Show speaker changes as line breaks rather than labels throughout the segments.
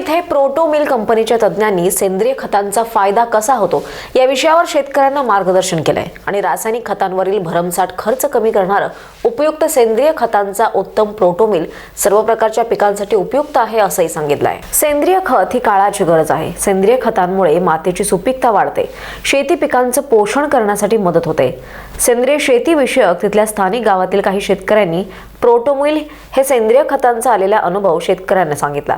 इथे proto mill कंपनीच्या तज्ज्ञांनी सेंद्रिय खतांचा फायदा कसा होतो या विषयावर शेतकऱ्यांना मार्गदर्शन केलंय. आणि रासायनिक खतांवरील भरमसाठ खर्च कमी करणारं उपयुक्त सेंद्रिय खतांचा उत्तम प्रोटो मिल सर्व प्रकारच्या पिकांसाठी उपयुक्त आहे असंही सांगितलंय. सेंद्रिय खत ही काळाची गरज आहे. सेंद्रिय खतांमुळे मातीची सुपीकता वाढते. शेती पिकांचं पोषण करण्यासाठी मदत होते. सेंद्रिय शेतीविषयक तिथल्या स्थानिक गावातील काही शेतकऱ्यांनी प्रोटोमिल हे सेंद्रिय खतांचा आलेला अनुभव शेतकऱ्यांना सांगितला.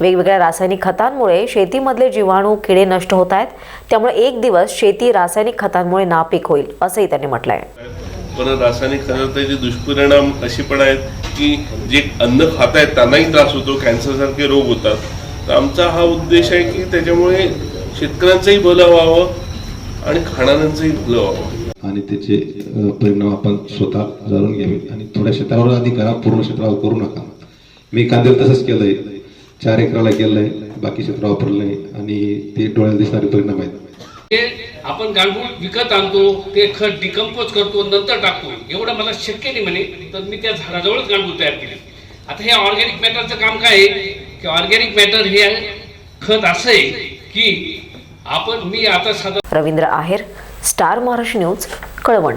वेगवेगळ्या रासायनिक खतांमुळे शेतीमधले जीवाणू किडे नष्ट होत आहेत. त्यामुळे एक दिवस शेती रासायनिक खतांमुळे नापीक होईल असंही त्यांनी म्हटलंय.
पण रासायनिक खताचे दुष्परिणाम असे पण आहेत की जे अन्न खात आहेत त्यांनाही त्रास होतो कॅन्सरसारखे रोग होतात. तर आमचा हा उद्देश आहे की त्याच्यामुळे शेतकऱ्यांचंही भलं व्हावं आणि खाणाऱ्यांचंही भलं व्हावं.
आणि त्याचे परिणाम आपण स्वतः जाणून घ्यावे. आणि थोड्या क्षेत्रावर आधी करा पूर्ण क्षेत्रावर करू नका. मी कांद्याला तसंच केलंय. चार एकराला केलंय बाकी क्षेत्र वापरलंय आणि ते डोळ्याला दिसणारे परिणाम आहेत.
आपण गांडूळ विकत आणतो ते खत डिकम्पोज करतो नंतर टाकतो. एवढं मला शक्य नाही म्हणे तर मी त्या झाडाजवळच गांडूळ तयार केले. आता हे ऑर्गॅनिक मॅटरचं काम काय आहे? की ऑर्गॅनिक मॅटर हे खत असं आहे की आपण मी आता साधा
रवींद्र आहेर स्टार महाराष्ट्र न्यूज कळवण.